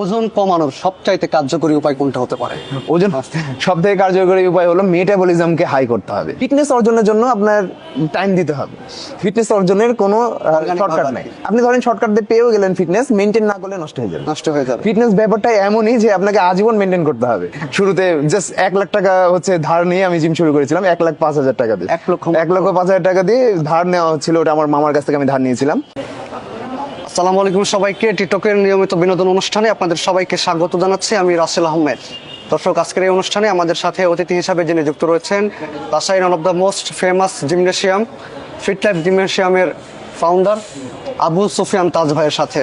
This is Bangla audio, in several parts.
ওজন কমানোর সবচাইতে কার্যকরী উপায় কোনটা হতে পারে? ওজন সব থেকে কার্যকরী উপায় হলো মেটাবলিজমকে হাই করতে হবে। ফিটনেস অর্জনের জন্য আপনার টাইম দিতে হবে। ফিটনেস অর্জনের কোনো শর্টকাট নাই। আপনি ধরেন শর্টকাট দিয়ে পেয়েও গেলেন ফিটনেস মেনটেন না করলে নষ্ট হয়ে যাবে। নষ্ট হয়ে যাবে। ফিটনেস ব্যাপারটা এমনই যে আপনাকে আজীবন মেনটেন করতে হবে। শুরুতে জাস্ট এক লাখ টাকা হচ্ছে ধার নিয়ে আমি জিম শুরু করেছিলাম এক লাখ পাঁচ হাজার টাকা দিয়ে। এক লক্ষ এক লক্ষ পাঁচ হাজার টাকা দিয়ে ধার নেওয়া হচ্ছিল ওটা আমার মামার কাছ থেকে আমি ধার নিয়েছিলাম। আসসালামু আলাইকুম সবাইকে টিকটকের নিয়মিত বিনোদন অনুষ্ঠানে আপনাদের সবাইকে স্বাগত জানাচ্ছি। আমি রাসেল আহমেদ। দর্শক, আজকের এই অনুষ্ঠানে আমাদের সাথে অতিথি হিসাবে যিনি যুক্ত রয়েছেন রাসাই one of the most famous gymnasium Fit Life জিমনেশিয়ামের founder Abu Sufian Taj ভাইয়ের সাথে।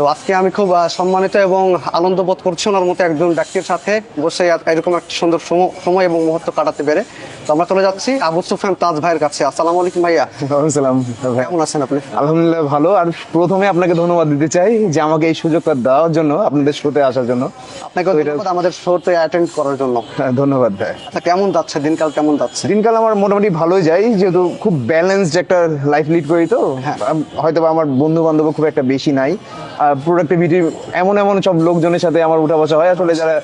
তো আজকে আমি খুব সম্মানিত এবং আনন্দ বোধ করছি ওনার মতো একজন ব্যক্তির সাথে বসে এরকম একটা সুন্দর সময় এবং মুহূর্ত কাটাতে পেরে। তো আমরা চলে যাচ্ছি আবু সুফিয়ান তাজ ভাইয়ের কাছে। আসসালামু আলাইকুম ভাইয়া। সালাম কেমন আছেন আপনি? আলহামদুলিল্লাহ ভালো। আর প্রথমে আপনাকে ধন্যবাদ দিতে চাই যে আমাকে এই সুযোগটা দেওয়ার জন্য আপনাদের শোতে আসার জন্য। আপনাকে ধন্যবাদ আমাদের শোতে অ্যাটেন্ড করার জন্য। হ্যাঁ, ধন্যবাদ ভাই। আচ্ছা কেমন যাচ্ছে? দিনকাল কেমন যাচ্ছে? দিনকাল আমার মোটামুটি ভালোই যায় যেহেতু খুব ব্যালেন্সড একটা লাইফ লিড করি তো। আম- হয়তো আমার বন্ধু বান্ধব খুব একটা বেশি নাই। আর প্রোডাক্টিভিটি এমন এমন সব লোকজনের সাথে আমার উঠা বসা হয়। আসলে যারা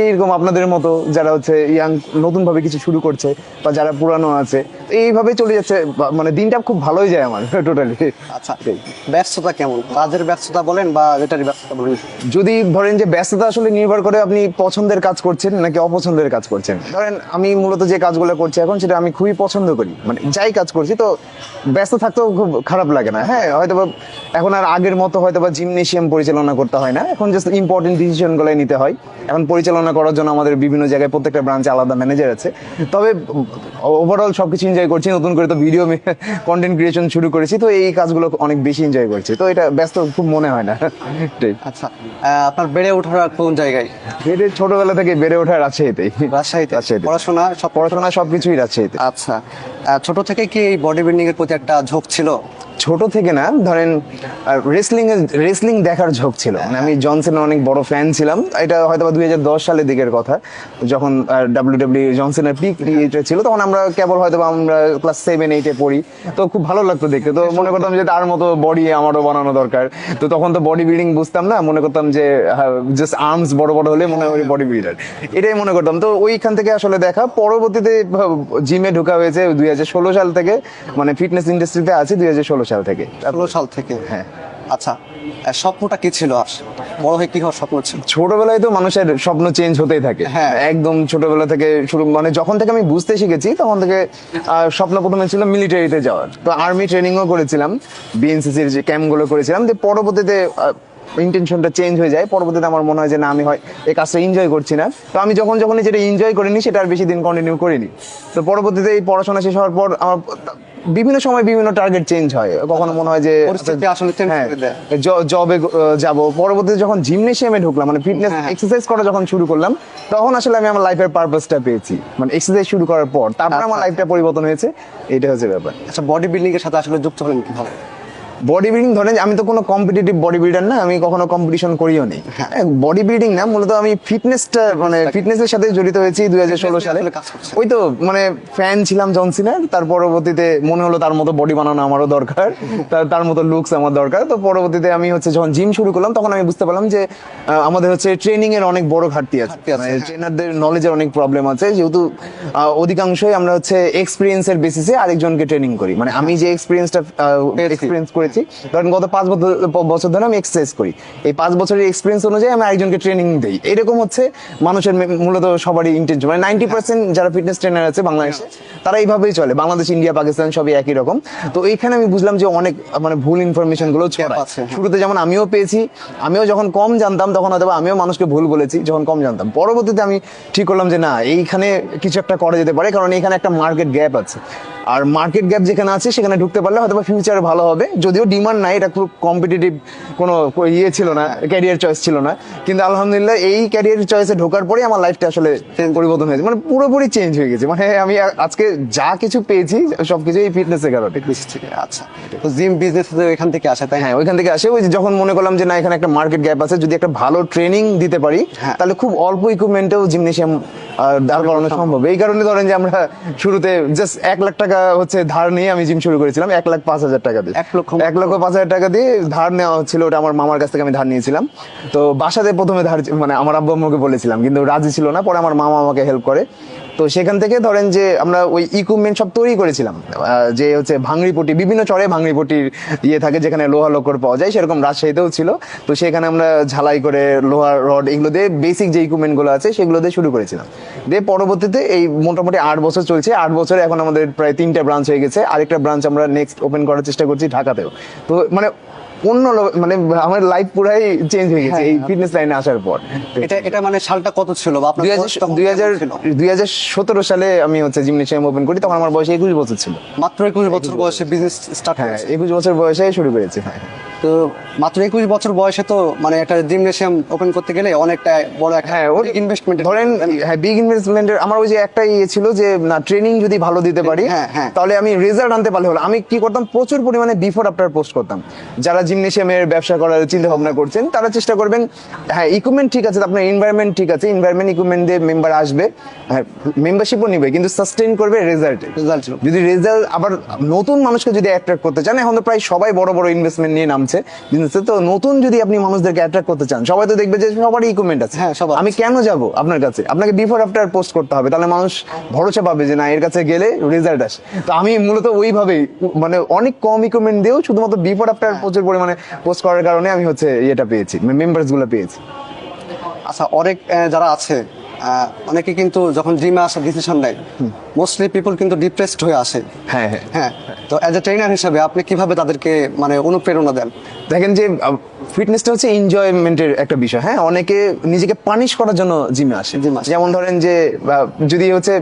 এইরকম আপনাদের মতো যারা হচ্ছে ইয়াং নতুন ভাবে কিছু শুরু করছে বা যারা পুরানো আছে এইভাবে চলে যাচ্ছে মানে দিনটা খুব ভালোই যায় আমার টোটালি আচ্ছা ব্যস্ততা কেমন? কাজের ব্যস্ততা বলেন বা এটার ব্যস্ততা বলেন? যদি ধরেন যে ব্যস্ততা আসলে নির্ভর করে আপনি পছন্দের কাজ করছেন নাকি অপছন্দের কাজ করছেন। ধরেন আমি মূলত যে কাজগুলো করছি এখন সেটা আমি খুবই পছন্দ করি। মানে যাই কাজ করছি তো ব্যস্ত থাকতেও খুব খারাপ লাগে না। হ্যাঁ হয়তো এখন আর আগের মতো হয়তো বা জিমনেশিয়াম পরিচালনা করতে হয় না। এখন জাস্ট ইম্পর্টেন্ট ডিসিশনগুলো নিতে হয়। এখন পরিচালনা করার জন্য আমাদের বিভিন্ন জায়গায় প্রত্যেকটা ব্রাঞ্চে আলাদা ম্যানেজার আছে। তবে ওভারঅল সবকিছু এনজয় করছি নতুন করে তো ভিডিও কন্টেন্ট ক্রিয়েশন শুরু করেছি তো এই কাজগুলো অনেক বেশি এনজয় করছি। তো এটা ব্যস্ত খুব মনে হয় না। আচ্ছা আপনার বেড়ে ওঠার কোন জায়গায়? বেড়ে ছোটবেলা থেকে বেড়ে ওঠা রাজশাহীতেই। রাজশাহীতে? রাজশাহীতে। পড়াশোনা সব পড়াশোনা সবকিছুই রাজশাহীতে। আচ্ছা ছোট থেকে কি এই বডি বিল্ডিং এর প্রতি একটা ঝোঁক ছিল? ছোট থেকে না, ধরেন রেসলিং রেসলিং দেখার ঝোঁক ছিল। মানে আমি জনসনের অনেক বড় ফ্যান ছিলাম। এটা হয়তো বা দশ সালের দিকের কথা। যখন ডাব্লিউ ডাব্লিউ জনসনের পিক ছিল, তখন আমরা কেবল হয়তো আমরা ক্লাস সেভেন এইটে পড়ি। তো খুব ভালো লাগতো দেখতে। তো মনে করতাম যে তার মতো বডি আমারও বানানো দরকার। তো তখন তো বডি বিল্ডিং বুঝতাম না, মনে করতাম যে জাস্ট আর্মস বড় বড় হলে মনে হয় বডি বিল্ডার এটাই মনে করতাম। তো ওইখান থেকে আসলে দেখা, পরবর্তীতে জিমে ঢোকা হয়েছে দুই হাজার ষোলো সাল থেকে। মানে ফিটনেস ইন্ডাস্ট্রিতে আছে দুই হাজার ষোলো সাল থেকে। ষোলো সাল থেকে হ্যাঁ। আচ্ছা স্বপ্নটা কি ছিল? আর বড় হয়ে কি হওয়ার স্বপ্ন ছিল? ছোটবেলায় তো মানুষের স্বপ্ন চেঞ্জ হতেই থাকে। হ্যাঁ। একদম ছোটবেলা থেকে শুরু মানে যখন থেকে আমি বুঝতে শিখেছি তখন থেকে স্বপ্ন প্রথমে ছিল মিলিটারিতে যাওয়ার। তো আর্মি ট্রেনিংও করেছিলাম বিএনসিসির যে ক্যাম্পগুলো করেছিলাম যে পরবর্তীতে ইন্টেনশনটা চেঞ্জ হয়ে যায় পরবর্তীতে আমার মনে হয় যে না আমি হয় এই কাজটা এনজয় করছি না। তো আমি যখন যখনই যেটা এনজয় করিনি সেটা আর বেশি দিন কন্টিনিউ করিনি। তো পরবর্তীতে এই পড়াশোনা শেষ হওয়ার পর আমার বিভিন্ন সময় বিভিন্ন টার্গেট চেঞ্জ হয়। কখনো মনে হয় যে আসলে change হ্যাঁ। জবে যাব। পরবর্তীতে যখন জিমনেশিয়ামে ঢুকলাম মানে ফিটনেস হ্যাঁ। এক্সারসাইজ করা যখন শুরু করলাম তখন আসলে আমি আমার লাইফের পারপাসটা পেয়েছি। মানে এক্সারসাইজ শুরু করার পর তারপর আমার আচ্ছা। লাইফটা পরিবর্তন হয়েছে। এটা হচ্ছে ব্যাপার। আচ্ছা বডি বিল্ডিং এর সাথে আসলে যুক্ত হলেন কীভাবে? বডি বিল্ডিং ধরেন আমি তো কোনো কম্পিটিটিভ বডি বিল্ডার না আমি কখনো কম্পিটিশন করিও নি বডি বিল্ডিং না মূলত আমি ফিটনেসটা মানে ফিটনেসের সাথে জড়িত হয়েছি দুই হাজার ষোলো সালে। ওই তো মানে ফ্যান ছিলাম জনসিনের তার পরবর্তীতে মনে হলো তার মতো বডি বানানো আমারও দরকার তার মতো লুকস আমার দরকার। তো পরবর্তীতে আমি হচ্ছে যখন জিম শুরু করলাম তখন আমি বুঝতে পারলাম যে আমাদের হচ্ছে ট্রেনিং এর অনেক বড় ঘাটতি আছে। আছে, মানে হ্যাঁ। ট্রেনারদের নলেজের অনেক প্রবলেম আছে যেহেতু অধিকাংশই আমরা হচ্ছে এক্সপিরিয়েন্সের বেসিসে আরেকজনকে ট্রেনিং করি। মানে আমি যে এক্সপিরিয়েন্সটা। এক্সপিরিয়েন্স করেছি। ধরেন গত পাঁচ বছর ধরে আমি এক্সারসাইজ করি। এই পাঁচ বছরের এক্সপিরিয়েন্স অনুযায়ী আমি আরেকজনকে ট্রেনিং দিই। এরকম হচ্ছে মানুষের মূলত সবারই ইন্টেনশন মানে নাইনটি পার্সেন্ট যারা ফিটনেস ট্রেনার আছে বাংলাদেশে তারা এইভাবেই চলে। বাংলাদেশ ইন্ডিয়া পাকিস্তান সবই একই রকম। তো এইখানে আমি বুঝলাম যে অনেক মানে ভুল ইনফরমেশনগুলো ছড়ায়। আছে, হ্যাঁ। শুরুতে যেমন আমিও পেয়েছি আমিও যখন কম জানতাম তখন হয়তো আমিও মানুষকে ভুল বলেছি যখন কম জানতাম। পরবর্তীতে আমি ঠিক করলাম যে না এইখানে কিছু একটা করা যেতে পারে কারণ এখানে একটা মার্কেট গ্যাপ আছে। আর মার্কেট গ্যাপ যেখানে আছে সেখানে ঢুকতে পারলে হয়তো ফিউচার ভালো হবে। যদিও ডিমান্ড নাই এটা খুব কম্পিটিটিভ কোনো ইয়ে ছিল না ক্যারিয়ার চয়েস ছিল না। কিন্তু আলহামদুলিল্লাহ এই ক্যারিয়ার চয়েসে ঢোকার পরে আমার লাইফটা আসলে পরিবর্তন হয়েছে। মানে পুরোপুরি চেঞ্জ হয়ে গেছে। মানে আমি আজকে যা কিছু পেয়েছি সবকিছু এই ফিটনেসের কারণে। আচ্ছা। তো জিম বিজনেস এখান থেকে আসে তাই হ্যাঁ ওইখান থেকে আসে। ওই যে যখন মনে করলাম যে না এখানে একটা মার্কেট গ্যাপ আছে যদি একটা ভালো ট্রেনিং দিতে পারি হ্যাঁ। তাহলে খুব অল্প ইকুইপমেন্টেও জিমনেশিয়াম দাঁড় করানো সম্ভব। এই কারণে ধরেন যে আমরা শুরুতে জাস্ট এক লাখ টাকা হচ্ছে ধার নিয়ে আমি জিম শুরু করেছিলাম এক লাখ পাঁচ হাজার টাকা দিয়ে। এক লক্ষ এক লক্ষ পাঁচ হাজার টাকা দিয়ে ধার নেওয়া হচ্ছিল, ওটা আমার মামার কাছ থেকে আমি ধার নিয়েছিলাম। তো বাসাতে প্রথমে ধার মানে আমার আব্বু আম্মুকে বলেছিলাম, কিন্তু রাজি ছিল না, পরে আমার মামা আমাকে হেল্প করে। তো সেখান থেকে ধরেন যে আমরা ওই ইকুইপমেন্ট সব তৈরি করেছিলাম। যে হচ্ছে ভাঙড়িপটি বিভিন্ন চরে ভাঙড়িপটির ইয়ে থাকে, যেখানে লোহা লোকর পাওয়া যায়, সেরকম রাজশাহীতেও ছিল। তো সেখানে আমরা ঝালাই করে লোহার রড এগুলো দিয়ে বেসিক যে ইকুইপমেন্টগুলো আছে, সেগুলো দিয়ে শুরু করেছিলাম। দিয়ে পরবর্তীতে এই মোটামুটি আট বছর চলছে। আট বছরে এখন আমাদের প্রায় তিনটা ব্রাঞ্চ হয়ে গেছে। আরেকটা ব্রাঞ্চ আমরা নেক্সট ওপেন করার চেষ্টা করছি ঢাকাতেও। তো মানে অন্য মানে আমার লাইফ পুরাই চেঞ্জ হয়ে গেছে এই ফিটনেস লাইনে আসার পর। এটা এটা মানে সালটা কত ছিল বা আপনার দুই হাজার দুই হাজার সতেরো সালে আমি হচ্ছে জিমনেশিয়াম ওপেন করি তখন আমার বয়স একুশ বছর ছিল। মাত্র একুশ বছর বয়সে বিজনেস স্টার্ট হ্যাঁ হয়েছে একুশ বছর বয়সে শুরু করেছি হ্যাঁ। তো মাত্র একুশ বছর বয়সে তো মানে একটা জিমনেশিয়াম ওপেন করতে গেলে অনেকটা বড় একটা হ্যাঁ ওর ইনভেস্টমেন্ট ধরেন হ্যাঁ বিগ ইনভেস্টমেন্টের আমার ওই যে একটা ইয়ে ছিল যে না ট্রেনিং যদি ভালো দিতে পারি হ্যাঁ, হ্যাঁ। তাহলে আমি রেজাল্ট আনতে পারলে হলো। আমি কি করতাম? প্রচুর পরিমাণে বিফোর আফটার পোস্ট করতাম। যারা জিমনেশিয়ামের ব্যবসা করার চিন্তা ভাবনা করছেন তারা চেষ্টা করবেন হ্যাঁ ইকুইপমেন্ট ঠিক আছে আপনার এনভায়রনমেন্ট ঠিক আছে এনভায়রনমেন্ট ইকুইপমেন্ট দিয়ে মেম্বার আসবে হ্যাঁ মেম্বারশিপও নিবে কিন্তু সাস্টেইন করবে রেজাল্টে রেজাল্ট যদি রেজাল্ট আবার নতুন মানুষকে যদি অ্যাট্রাক্ট করতে চান এখন তো প্রায় সবাই বড় বড় ইনভেস্টমেন্ট নিয়ে নামছে বিজনেসে তো নতুন যদি আপনি মানুষদেরকে অ্যাট্রাক্ট করতে চান সবাই তো দেখবে যে সবারই ইকুইপমেন্ট আছে। হ্যাঁ, সবার আমি কেন যাব আপনার কাছে? আপনাকে বিফোর আফটার পোস্ট করতে হবে তাহলে মানুষ ভরসা পাবে যে না এর কাছে গেলে রেজাল্ট আসে। তো আমি মূলত ওইভাবেই মানে অনেক কম ইকুইপমেন্ট দিয়েও শুধুমাত্র বিফোর আফটার প্রচুর পরিমাণে পোস্ট করার কারণে আমি হচ্ছে ইয়েটা পেয়েছি মেম্বার্সগুলো পেয়েছি। আচ্ছা অনেক যারা আছে অনেকে কিন্তু যখন জিমে আসার ডিসিশন নেয় মোস্টলি পিপল কিন্তু ডিপ্রেসড হয়ে আসে। হ্যাঁ হ্যাঁ। হ্যাঁ তো অ্যাজ এ ট্রেনার হিসেবে আপনি কীভাবে তাদেরকে মানে অনুপ্রেরণা দেন? দেখেন যে ফিটনেসটা হচ্ছে এনজয়মেন্টের একটা বিষয়। হ্যাঁ অনেকে নিজেকে পানিশ করার জন্য জিমে আসে। যেমন ধরেন যে যদি হচ্ছে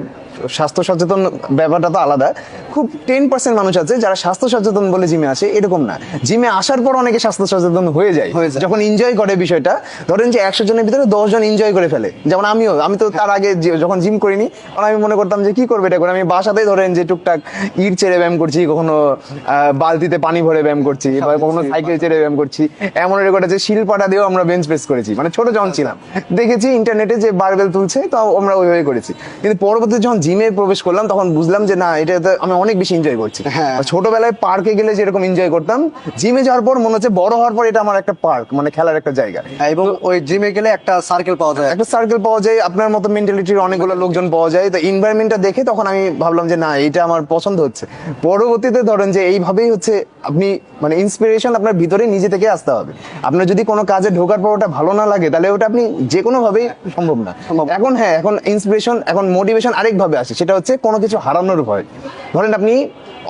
স্বাস্থ্য সচেতন ব্যাপারটা তো আলাদা। খুব টেন পার্সেন্ট মানুষ আছে যারা স্বাস্থ্য সচেতন বলে জিমে আসে এরকম না। জিমে আসার পর অনেকে স্বাস্থ্য সচেতন হয়ে যায়। যখন এনজয় করে বিষয়টা ধরেন যে একশো জনের ভিতরে দশ জন এনজয় করে ফেলে। যেমন আমিও আমি তো তার আগে যখন জিম করিনি তখন আমি মনে করতাম যে কি করবে এটা করে? আমি বাসাতেই ধরেন যে টুকটাক ইট ছেড়ে ব্যায়াম করছি কখনো আহ, বালতিতে পানি ভরে ব্যায়াম করছি বা কখনো সাইকেল ছেড়ে ব্যায়াম করছি। এমন রেকর্ড আছে শিলপাটা দিয়েও আমরা বেঞ্চ প্রেস করেছি। মানে ছোট যখন ছিলাম। দেখেছি ইন্টারনেটে যে বারবেল তুলছে তো আমরা ওইভাবে করেছি। কিন্তু পরবর্তীতে যখন জিমে প্রবেশ করলাম তখন বুঝলাম যে না এটাতে আমি অনেক বেশি এনজয় করছি। হ্যাঁ। ছোটবেলায় পার্কে গেলে যেরকম এনজয় করতাম জিমে যাওয়ার পর মনে হচ্ছে বড় হওয়ার পর এটা আমার একটা পার্ক মানে খেলার একটা জায়গা। হ্যাঁ, এবং ওই জিমে গেলে একটা সার্কেল পাওয়া যায়। একটা সার্কেল পাওয়া যায় আপনার মতো মেন্টালিটির অনেকগুলো লোকজন পাওয়া যায়। তো এনভায়রনমেন্টটা দেখে তখন আমি ভাবলাম যে না এটা আমার পছন্দ হচ্ছে। পরবর্তীতে ধরেন যে এইভাবেই হচ্ছে আপনি মানে ইন্সপিরেশন আপনার ভিতরে নিজে থেকে আসতে হবে। আপনার যদি কোনো কাজে ঢোকার পর ওটা ভালো না লাগে তাহলে ওটা আপনি যে কোনো ভাবেই সম্ভব না। সম্ভব। এখন হ্যাঁ এখন ইন্সপিরেশন এখন মোটিভেশন আরেক ভাবে আসে সেটা হচ্ছে কোনো কিছু হারানোর ভয়। ধরেন আপনি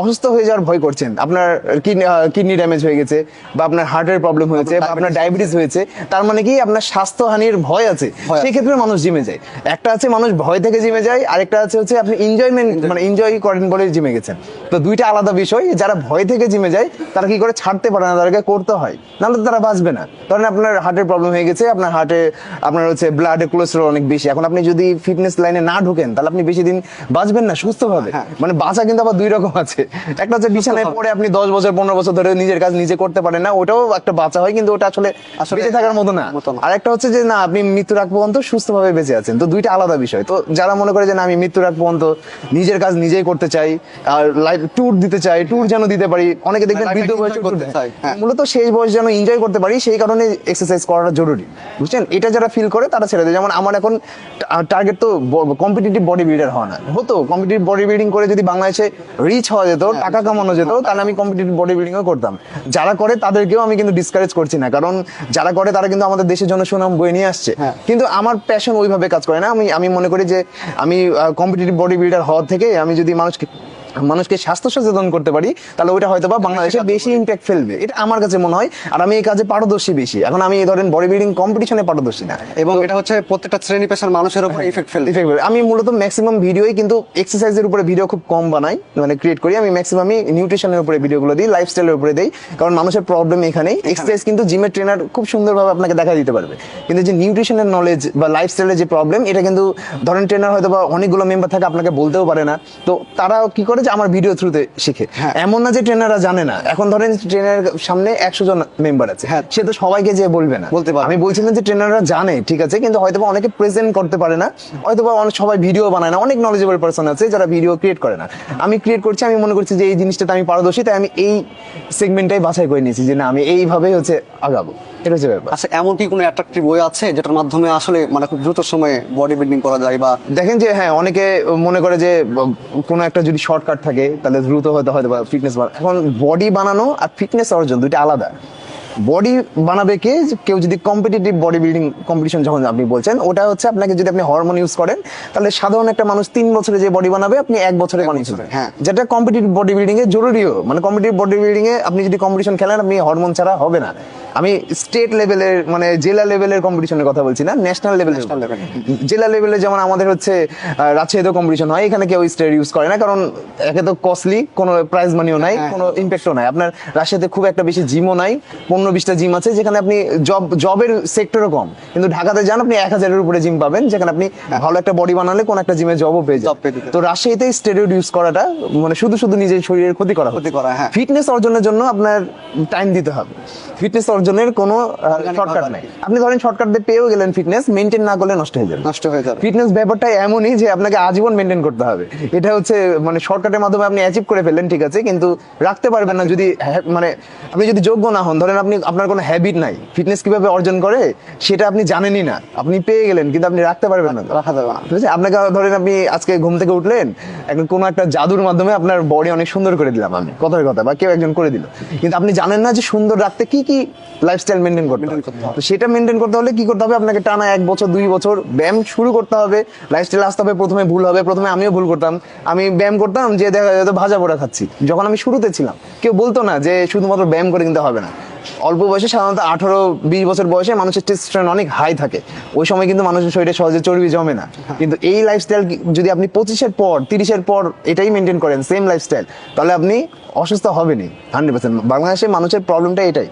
অসুস্থ হয়ে যাওয়ার ভয় করছেন। আপনার কিডনি ড্যামেজ হয়ে গেছে বা আপনার হার্টের প্রবলেম হয়েছে বা আপনার ডায়াবেটিস হয়েছে। তার মানে কি আপনার স্বাস্থ্যহানির ভয় আছে। ভয় আছে। সেই ক্ষেত্রে মানুষ জিমে যায়। একটা আছে মানুষ ভয় থেকে জিমে যায় আরেকটা আছে হচ্ছে আপনি এনজয়মেন্ট মানে এনজয় করেন বলে জিমে গেছেন। তো দুইটা আলাদা বিষয় যারা ভয় থেকে জিমে যায় তারা কি করে ছাড়তে পারে না তাদেরকে করতে হয়। নাহলে তারা বাঁচবে না। কারণ আপনার হার্টের প্রবলেম হয়ে গেছে আপনার হার্টে আপনার হচ্ছে ব্লাডে কোলেস্ট্রল অনেক বেশি। এখন আপনি যদি ফিটনেস লাইনে না ঢোকেন তাহলে আপনি বেশি দিন বাঁচবেন না সুস্থ ভাবে হ্যাঁ। মানে বাঁচা কিন্তু আবার দুই রকম আছে। একটা হচ্ছে বিছানায় পড়ে আপনি দশ বছর পনেরো বছর ধরে নিজের কাজ নিজে করতে পারেন না ওটাও একটা বাঁচা হয় কিন্তু ওটা আসলে বেঁচে থাকার মতো না। আর একটা হচ্ছে যে না আপনি মৃত্যুর আগ পর্যন্ত সুস্থভাবে বেঁচে আছেন। তো দুইটা আলাদা বিষয়। তো যারা মনে করে যে না আমি মৃত্যুর আগ পর্যন্ত নিজের কাজ নিজেই করতে চাই আর লাইফ ট্যুর দিতে চাই ট্যুর যেন দিতে পারি অনেকে দেখবেন বৃদ্ধ বয়সে করতে চায়, হ্যাঁ। মূলত শেষ বয়স যেন এনজয় করতে পারি সেই কারণে এক্সারসাইজ করাটা জরুরি। বুঝছেন? এটা যারা ফিল করে তারা ছেড়ে দেয়। যেমন আমার এখন টার্গেট তো কম্পিটিটিভ বডি বিল্ডার হওয়া না। হতো কম্পিটিটিভ বডি বিল্ডিং করে যদি বাংলাদেশে রিচ হওয়া যেত হ্যাঁ। টাকা কামানো যেত তাহলে আমি কম্পিটিটিভ বডি বিল্ডিংও করতাম যারা করে তাদেরকেও আমি কিন্তু ডিসকারেজ করছি না কারণ যারা করে তারা কিন্তু আমাদের দেশের জন্য সুনাম বয়ে নিয়ে আসছে হ্যাঁ। কিন্তু আমার প্যাশন ওইভাবে কাজ করে না আমি আমি মনে করি যে আমি কম্পিটিটিভ বডি বিল্ডার হওয়ার থেকে আমি যদি মানুষকে মানুষকে স্বাস্থ্য সচেতন করতে পারি তাহলে ওইটা হয়তো বা বাংলাদেশে বেশি ইম্প্যাক্ট ফেলবে। এটা আমার কাছে মনে হয় আর আমি এই কাজে পারদর্শী বেশি। এখন আমি এই ধরেন বডি বিল্ডিং কম্পিটিশনে পারদর্শী না। এবং এটা হচ্ছে প্রত্যেকটা শ্রেণি পেশার মানুষের উপর ইফেক্ট ফেলবে। ইফেক্ট ফেলবে। আমি মূলত ম্যাক্সিমাম ভিডিওই কিন্তু এক্সারসাইজের উপরে ভিডিও খুব কম বানাই মানে ক্রিয়েট করি। আমি ম্যাক্সিমামই নিউট্রিশনের উপরে ভিডিওগুলো দিই লাইফস্টাইলের উপরে দিই কারণ মানুষের প্রবলেম এখানেই। এক্সারসাইজ কিন্তু জিমের ট্রেনার খুব সুন্দরভাবে আপনাকে দেখা দিতে পারবে। কিন্তু যে নিউট্রিশনের নলেজ বা লাইফস্টাইলের যে প্রবলেম এটা কিন্তু ধরেন ট্রেনার হয়তো বা অনেকগুলো মেম্বার থাকে আপনাকে বলতেও পারে না। তো তারা কি করে? যে আমার ভিডিও থ্রুতে শিখে। হ্যাঁ। এমন না যে ট্রেনাররা জানে না। এখন ধরেন ট্রেনারের সামনে একশো জন মেম্বার আছে। হ্যাঁ। সে তো সবাইকে যে বলবে না। বলতে পারবে। আমি বলছি না যে ট্রেনাররা জানে ঠিক আছে কিন্তু হয়তো অনেকে প্রেজেন্ট করতে পারে না। হয়তো অনেক সবাই ভিডিও বানায় না। অনেক নলেজেবল পার্সন আছে যারা ভিডিও ক্রিয়েট করে না। আমি ক্রিয়েট করছি আমি মনে করছি যে এই জিনিসটাতে আমি পারদর্শী তাই আমি এই সেগমেন্টটাই বাছাই করে নিয়েছি যে না আমি এইভাবেই হচ্ছে আগাবো। এটা হচ্ছে ব্যাপার। আচ্ছা এমন কি কোনো অ্যাট্রাকটিভ বই আছে যেটার মাধ্যমে আসলে মানে খুব দ্রুত সময়ে বডি বিল্ডিং করা যায় বা দেখেন যে হ্যাঁ অনেকে মনে করে যে কোনো একটা যদি শর্টকাট থাকে তাহলে দ্রুত হয়তো হয়তো বা ফিটনেস এখন বডি বানানো আর ফিটনেস অর্জন দুইটা আলাদা। বডি বানাবে কে? কেউ যদি কম্পিটিটিভ বডি বিল্ডিং কম্পিটিশন যখন আপনি বলছেন ওটা হচ্ছে আপনাকে যদি আপনি হরমোন ইউজ করেন তাহলে সাধারণ একটা মানুষ তিন বছরে যে বডি বানাবে আপনি এক বছরে বানিয়ে ফেলবেন। হ্যাঁ। যেটা কম্পিটিটিভ বডি বিল্ডিং এ জরুরিও। মানে কম্পিটিটিভ বডি বিল্ডিং এ আপনি যদি কম্পিটিশন খেলেন আপনি হরমোন ছাড়া হবে না। আমি স্টেট লেভেলের মানে জেলা লেভেলের কম্পিটিশনের কথা বলছি না ন্যাশনাল লেভেলের জেলা লেভেলে যেমন আমাদের হচ্ছে রাজশাহীতে কম্পিটিশন হয় এখানে কেউ স্টেট ইউজ করে না কারণ একে তো কস্টলি কোনো প্রাইজ মানিও নাই হ্যাঁ। কোনো ইম্প্যাক্টও নাই আপনার রাজশাহীতে খুব একটা বেশি জিমও নাই পনেরো বিশটা জিম আছে যেখানে আপনি জব জবের সেক্টরও কম কিন্তু ঢাকাতে যান আপনি এক হাজারের উপরে জিম পাবেন যেখানে আপনি ভালো একটা বডি বানালে কোন একটা জিমে জবও পেয়ে যাবেন। তো রাজশাহীতে স্টেরয়েড ইউজ করাটা মানে শুধু শুধু নিজের শরীরের ক্ষতি করা ক্ষতি করা, হ্যাঁ। ফিটনেস অর্জনের জন্য আপনার টাইম দিতে হবে ফিটনেস অর্জনের কোনো শর্টকাট নাই। আপনি ধরেন শর্টকাট দিয়ে পেয়েও গেলেন ফিটনেস মেনটেন না করলে নষ্ট হয়ে যাবে। নষ্ট হয়ে যাবে। ফিটনেস ব্যাপারটা এমনই যে আপনাকে আজীবন মেনটেন করতে হবে। এটা হচ্ছে মানে শর্টকাটের মাধ্যমে আপনি অ্যাচিভ করে ফেললেন ঠিক আছে কিন্তু রাখতে পারবেন না যদি হ্যাঁ- মানে আপনি যদি যোগ্য না হন ধরেন আপনি আপনার কোনো হ্যাবিট নাই ফিটনেস কীভাবে অর্জন করে সেটা আপনি জানেনই না। আপনি পেয়ে গেলেন কিন্তু আপনি রাখতে পারবেন না। রাখা যাবে না। ঠিক আছে? আপনাকে ধরেন আপনি আজকে ঘুম থেকে উঠলেন একটা কোনো একটা জাদুর মাধ্যমে আপনার বডি অনেক সুন্দর করে দিলাম আমি কথার কথা বা কেউ একজন করে দিল। কিন্তু আপনি জানেন না যে সুন্দর রাখতে কি কি লাইফস্টাইল মেনটেন করতে তো সেটা মেনটেন করতে হলে কি করতে হবে? আপনাকে টানা এক বছর দুই বছর ব্যায়াম শুরু করতে হবে। লাইফস্টাইল আসতে হবে প্রথমে ভুল হবে প্রথমে আমিও ভুল করতাম। আমি ব্যায়াম করতাম যে দেখা যেত ভাজা পোড়া খাচ্ছি। যখন আমি শুরুতে ছিলাম কেউ বলতো না যে শুধুমাত্র ব্যায়াম করে কিন্তু হবে না। অল্প বয়সে সাধারণত আঠারো বিশ বছর বয়সে মানুষের টেস্টোস্টেরন অনেক হাই থাকে। ওই সময় কিন্তু মানুষের শরীরে সহজে চর্বি জমে না। কিন্তু এই লাইফস্টাইল যদি আপনি পঁচিশের পর তিরিশের পর এটাই মেনটেন করেন সেম লাইফস্টাইল তাহলে আপনি অসুস্থ হবেনই। হান্ড্রেড পার্সেন্ট বাংলাদেশের মানুষের প্রবলেমটা এটাই।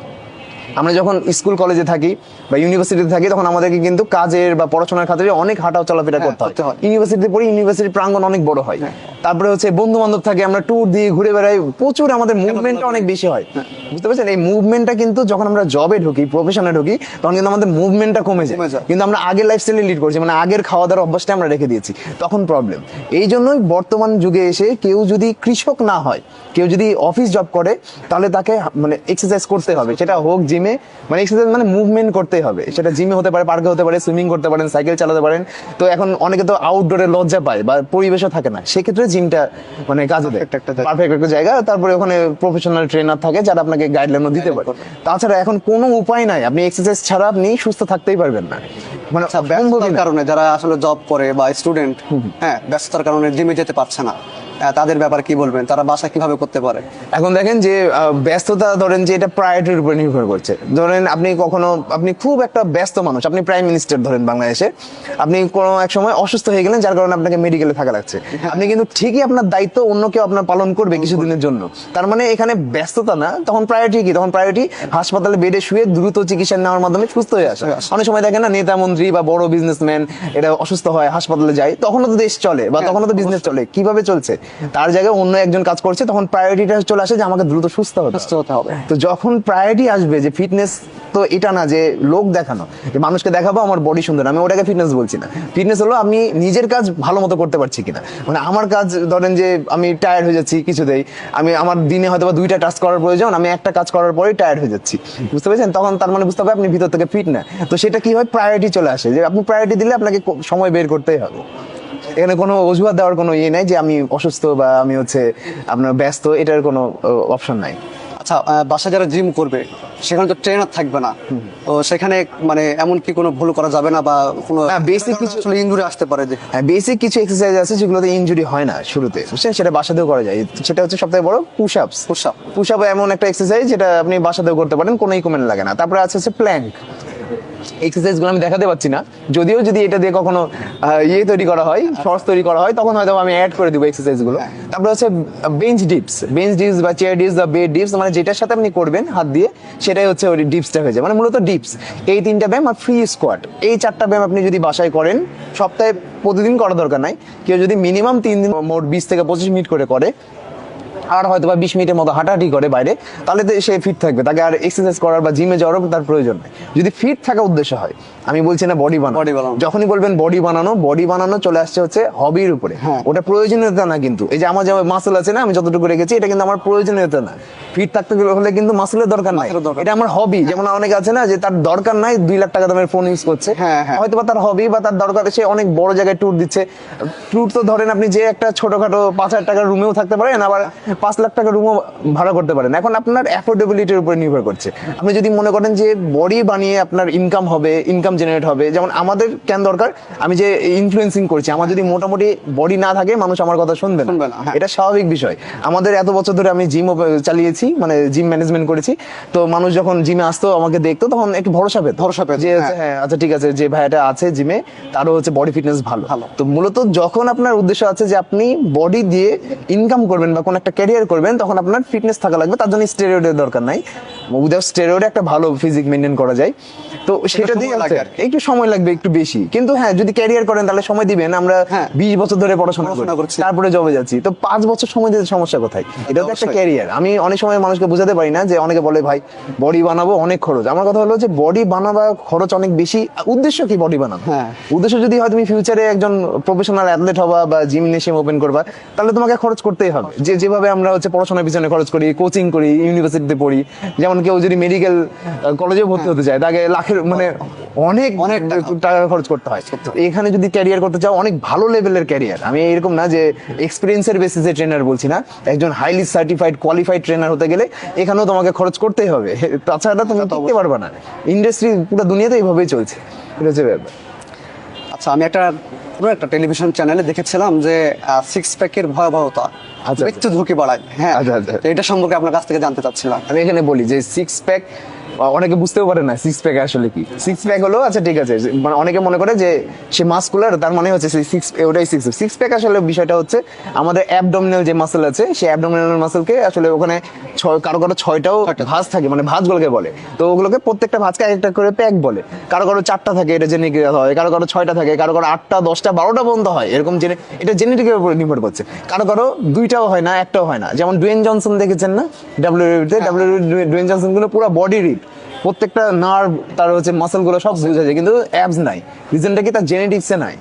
আমরা যখন স্কুল কলেজে থাকি বা ইউনিভার্সিটিতে থাকি তখন আমাদেরকে কিন্তু কাজের বা পড়াশোনার খাতিরে অনেক হাঁটা চলাফেরা হ্যাঁ, করতে হয়। ইউনিভার্সিটিতে পড়ি ইউনিভার্সিটির প্রাঙ্গণ অনেক বড় হয়। তারপরে হচ্ছে বন্ধু বান্ধব থাকে আমরা ট্যুর দিয়ে ঘুরে বেড়াই প্রচুর আমাদের মুভমেন্টটা অনেক বেশি হয়। বুঝতে পারছেন? এই মুভমেন্টটা কিন্তু যখন আমরা জবে ঢুকি প্রফেশনে ঢুকি তখন কিন্তু আমাদের মুভমেন্টটা কমে যায়। কিন্তু আমরা আগের লাইফস্টাইলে লিড করছি মানে আগের খাওয়া দাওয়ার অভ্যাসটা আমরা রেখে দিয়েছি। তখন প্রবলেম এই জন্যই বর্তমান যুগে এসে কেউ যদি কৃষক না হয় কেউ যদি অফিস জব করে তাহলে তাকে মানে এক্সারসাইজ করতে হবে। সেটা হোক জিমে মানে এক্সারসাইজ মানে মুভমেন্ট করতে হবে। সেটা জিমে হতে পারে পার্কে হতে পারে সুইমিং করতে পারেন সাইকেল চালাতে পারেন। তো এখন অনেকে তো আউটডোরে লজ্জা পায় বা পরিবেশও থাকে না। সেক্ষেত্রে জিমটা মানে কাজে দেয়। একটা জায়গা। পারফেক্ট একটা জায়গা তারপরে ওখানে প্রফেশনাল ট্রেনার থাকে যারা আপনাকে গাইডলাইনও দিতে পারে। তাছাড়া এখন কোনো উপায় নাই আপনি এক্সারসাইজ ছাড়া আপনি সুস্থ থাকতেই পারবেন না। মানে আচ্ছা কারণে যারা আসলে জব করে বা স্টুডেন্ট হ্যাঁ ব্যস্ততার কারণে জিমে যেতে পারছে না। তাদের ব্যাপারে কি বলবেন? তারা বাসা কীভাবে করতে পারে? এখন দেখেন যে ব্যস্ততা ধরেন যে এটা প্রায়োরিটির উপর নির্ভর করছে। ধরেন আপনি কখনো আপনি খুব একটা ব্যস্ত মানুষ আপনি প্রাইম মিনিস্টার ধরেন বাংলাদেশে আপনি কোনো এক সময় অসুস্থ হয়ে গেলেন যার কারণে আপনাকে মেডিকেলে থাকা লাগছে। আপনি কিন্তু ঠিকই আপনার দায়িত্ব অন্য কেউ আপনার পালন করবে কিছুদিনের জন্য। তার মানে এখানে ব্যস্ততা না তখন প্রায়োরিটি কি? তখন প্রায়োরিটি হাসপাতালে বেডে শুয়ে দ্রুত চিকিৎসা নেওয়ার মাধ্যমে সুস্থ হয়ে আসা। হয়ে। অনেক সময় দেখেন না নেতা মন্ত্রী বা বড় বিজনেসম্যান এটা অসুস্থ হয় হাসপাতালে যায় তখনও তো দেশ চলে বা তখনও তো বিজনেস চলে। কীভাবে চলছে? তার জায়গায় অন্য একজন কাজ করছে তখন প্রায়োরিটিটা চলে আসে যে আমাকে দ্রুত সুস্থ হতে সুস্থ। হতে হবে। তো যখন প্রায়োরিটি আসবে যে ফিটনেস তো এটা না যে লোক দেখানো যে মানুষকে দেখাবো আমার বডি সুন্দর আমি ওটাকে ফিটনেস বলছি না। ফিটনেস হলো আমি নিজের কাজ ভালো মতো করতে পারছি কিনা। মানে আমার কাজ ধরেন যে আমি টায়ার্ড হয়ে যাচ্ছি কিছুতেই আমি আমার দিনে হয়তো বা দুইটা টাস্ক করার প্রয়োজন আমি একটা কাজ করার পরেই টায়ার্ড হয়ে যাচ্ছি। বুঝতে পেরেছেন? তখন তার মানে বুঝতে হবে আপনি ভিতর থেকে ফিট না। তো সেটা কি হয়? প্রায়োরিটি চলে আসে। যে আপনি প্রায়োরিটি দিলে আপনাকে সময় বের করতেই হবে। এখানে কোনো অজুহাত দেওয়ার কোনো ইয়ে নাই যে আমি অসুস্থ বা আমি হচ্ছে আপনার ব্যস্ত এটার কোনো অপশন নাই। আচ্ছা বাসায় যারা জিম করবে সেখানে তো ট্রেনার থাকবে না। তো সেখানে মানে এমন কি কোনো ভুল করা যাবে না বা কোনো basic কিছু- ইনজুরি আসতে পারে যে? হ্যাঁ বেসিক কিছু এক্সারসাইজ আছে যেগুলোতে ইনজুরি হয় না শুরুতে বুঝছেন? সেটা বাসাতেও করা যায়। সেটা হচ্ছে সবথেকে বড় push ups Push up। Push up এমন একটা এক্সারসাইজ যেটা আপনি বাসাতেও করতে পারেন কোনো ইকুইপমেন্ট লাগে না। তারপরে আছে হচ্ছে প্ল্যাঙ্ক এক্সারসাইজগুলো আমি দেখাতে পাচ্ছি না। যদিও যদি এটা দিয়ে কখনো ইয়ে তৈরি করা হয় শর্টস তৈরি করা হয়, তখন হয়তো আমি অ্যাড করে দিব এক্সারসাইজগুলো তারপরে হচ্ছে বেঞ্চ ডিপস বেঞ্চ ডিপস বা চেয়ার ডিপস বা বেড ডিপস মানে যেটার সাথে আপনি করবেন হাত দিয়ে, সেটাই হচ্ছে ওই ডিপসটা হয়ে যায়। মানে মূলত ডিপস এই তিনটা ব্যায়াম আর ফ্রি স্কোয়াট এই চারটা ব্যায়াম আপনি যদি বাসায় করেন, সপ্তাহে প্রতিদিন করা দরকার নাই। কেউ যদি মিনিমাম তিন দিন মোট বিশ থেকে পঁচিশ মিনিট করে করে আর হয়তো বা বিশ মিনিটের মতো হাঁটাহাঁটি করে বাইরে তাহলে তো সে ফিট থাকবে। তাকে আর এক্সারসাইজ করার বা জিমে যাওয়ারও তার প্রয়োজন নেই। যদি ফিট থাকা উদ্দেশ্য হয় আমি বলছি না বডি বানানো। বডি বানানো। যখনই বলবেন বডি বানানো বডি বানানো চলে আসছে হচ্ছে হবির উপরে। হ্যাঁ। ওটা প্রয়োজনীয়তা না কিন্তু। এই যে আমার যে মাসল আছে না আমি যতটুকু রেখেছি এটা কিন্তু আমার প্রয়োজনীয়তা না। ফিট থাকতে গেলে হলে কিন্তু মাসলের দরকার নাই। এটা আমার হবি যেমন অনেকে আছে না যে তার দরকার নাই দুই লাখ টাকা দামের ফোন ইউজ করছে। হ্যাঁ, হ্যাঁ। হয়তো বা তার হবি বা তার দরকার সে অনেক বড় জায়গায় ট্যুর দিচ্ছে। ট্যুর তো ধরেন আপনি যে একটা ছোটখাটো পাঁচ হাজার টাকার রুমেও থাকতে পারেন আবার পাঁচ লাখ টাকা রুমও ভাড়া করতে পারেন। এখন আপনার অ্যাফোর্ডেবিলিটির উপর নির্ভর করছে। আপনি যদি মনে করেন যে বডি বানিয়ে আপনার ইনকাম হবে ইনকাম জেনারেট হবে যেমন আমাদের কেন দরকার? আমি যে ইনফ্লুয়েন্সিং করছি আমার যদি মোটামুটি বডি না থাকে মানুষ আমার কথা শুনবে না। হ্যাঁ। এটা স্বাভাবিক বিষয়। আমাদের এত বছর ধরে আমি জিম চালিয়েছি মানে জিম ম্যানেজমেন্ট করেছি। তো মানুষ যখন জিমে আসতো আমাকে দেখতো তখন একটু ভরসা পেত। ভরসা পেত, যে হ্যাঁ। হ্যাঁ আচ্ছা ঠিক আছে যে ভাইয়াটা আছে জিমে তারও হচ্ছে বডি ফিটনেস ভালো। ভালো। তো মূলত যখন আপনার উদ্দেশ্য আছে যে আপনি বডি দিয়ে ইনকাম করবেন বা কোন একটা ক্যারিয়ার করবেন তখন আপনার ফিটনেস থাকা লাগবে তার জন্য স্টেরয়েডের দরকার নাই। উইদাউট স্টেরয়েড একটা ভালো ফিজিক মেনটেন করা যায়। তো সেটা দিয়ে। একটু সময় লাগবে একটু বেশি। কিন্তু হ্যাঁ যদি ক্যারিয়ার করেন তাহলে সময় দিবেন। আমরা হ্যাঁ। বিশ বছর ধরে পড়াশোনা করছি। তারপরে জবে যাচ্ছি। তো পাঁচ বছর সময় দিতে সমস্যা কোথায়? এটা তো একটা ক্যারিয়ার আমি অনেক সময় মানুষকে বোঝাতে পারি না যে অনেকে বলে ভাই বডি বানাবো অনেক খরচ। আমার কথা হলো যে বডি বানাবা খরচ অনেক বেশি। উদ্দেশ্য কি বডি বানানো? হ্যাঁ। উদ্দেশ্য যদি হয় তুমি ফিউচারে একজন প্রফেশনাল অ্যাথলেট হবা বা জিমনেশিয়াম ওপেন করবা তাহলে তোমাকে খরচ করতেই হবে। যে যেভাবে আমরা হচ্ছে পড়াশোনার পিছনে খরচ করি কোচিং করি ইউনিভার্সিটিতে পড়ি যেমন কেউ যদি মেডিকেল কলেজে ভর্তি হতে চায় তাকে লাখের মানে অনেক অনেক টাকা। খরচ করতে হয়। এখানে যদি ক্যারিয়ার করতে চাও অনেক ভালো লেভেলের ক্যারিয়ার আমি এরকম না যে এক্সপিরিয়েন্সের বেসিসে ট্রেনার বলছি না। একজন হাইলি সার্টিফাইড কোয়ালিফাইড ট্রেনার হতে গেলে এখানেও তোমাকে খরচ করতেই হবে। তাছাড়া তুমি টিকতে পারবে না। ইন্ডাস্ট্রি পুরো দুনিয়াতে এইভাবেই চলছে। এটা হচ্ছে ব্যাপার। আচ্ছা আমি একটা পুরো একটা টেলিভিশন চ্যানেলে দেখেছিলাম যে সিক্স প্যাকের ভয়াবহতা আচ্ছা। মৃত্যু ঝুঁকি বাড়ায় হ্যাঁ আচ্ছা, আচ্ছা। এটা সম্পর্কে আপনার কাছ থেকে জানতে চাচ্ছিলাম আমি এখানে বলি যে সিক্স প্যাক অনেকে বুঝতেও পারে না সিক্স প্যাক আসলে কি। সিক্স প্যাক হলো আচ্ছা ঠিক আছে মানে অনেকে মনে করে যে, সে মাসকুলার তার মানে হচ্ছে সিক্স ওটাই সিক্স সিক্স প্যাক আসলে বিষয়টা হচ্ছে, আমাদের অ্যাবডোমিনাল যে মাসেল আছে, সেই অ্যাবডোমিনাল মাসেলকে আসলে ওখানে ছয়, কারও কারও ছয়টাও ভাঁজ থাকে মানে ভাঁজগুলোকে বলে। তো ওগুলোকে প্রত্যেকটা ভাঁজকে একটা করে প্যাক বলে। কারও কারও চারটা থাকে, এটা জেনেটিক হয়, কারও কারও ছয়টা থাকে, কারও কারও আটটা, দশটা, বারোটা পর্যন্ত হয়, এরকম জেনে এটা জেনেটিকের উপর নির্ভর করছে। কারও কারও দুইটাও হয় না, একটাও হয় না। যেমন ডুয়েন জনসন দেখেছেন না? ডাব্লিউতে ডাব্লিউ ডুয়েন জনসনগুলো পুরো বডি রিড প্রত্যেকটা নার্ভ তার হচ্ছে মাসেলগুলো সব বোঝা যায় কিন্তু অ্যাবস নাই। রিজনটা কি? তার জেনেটিক্সে নাই।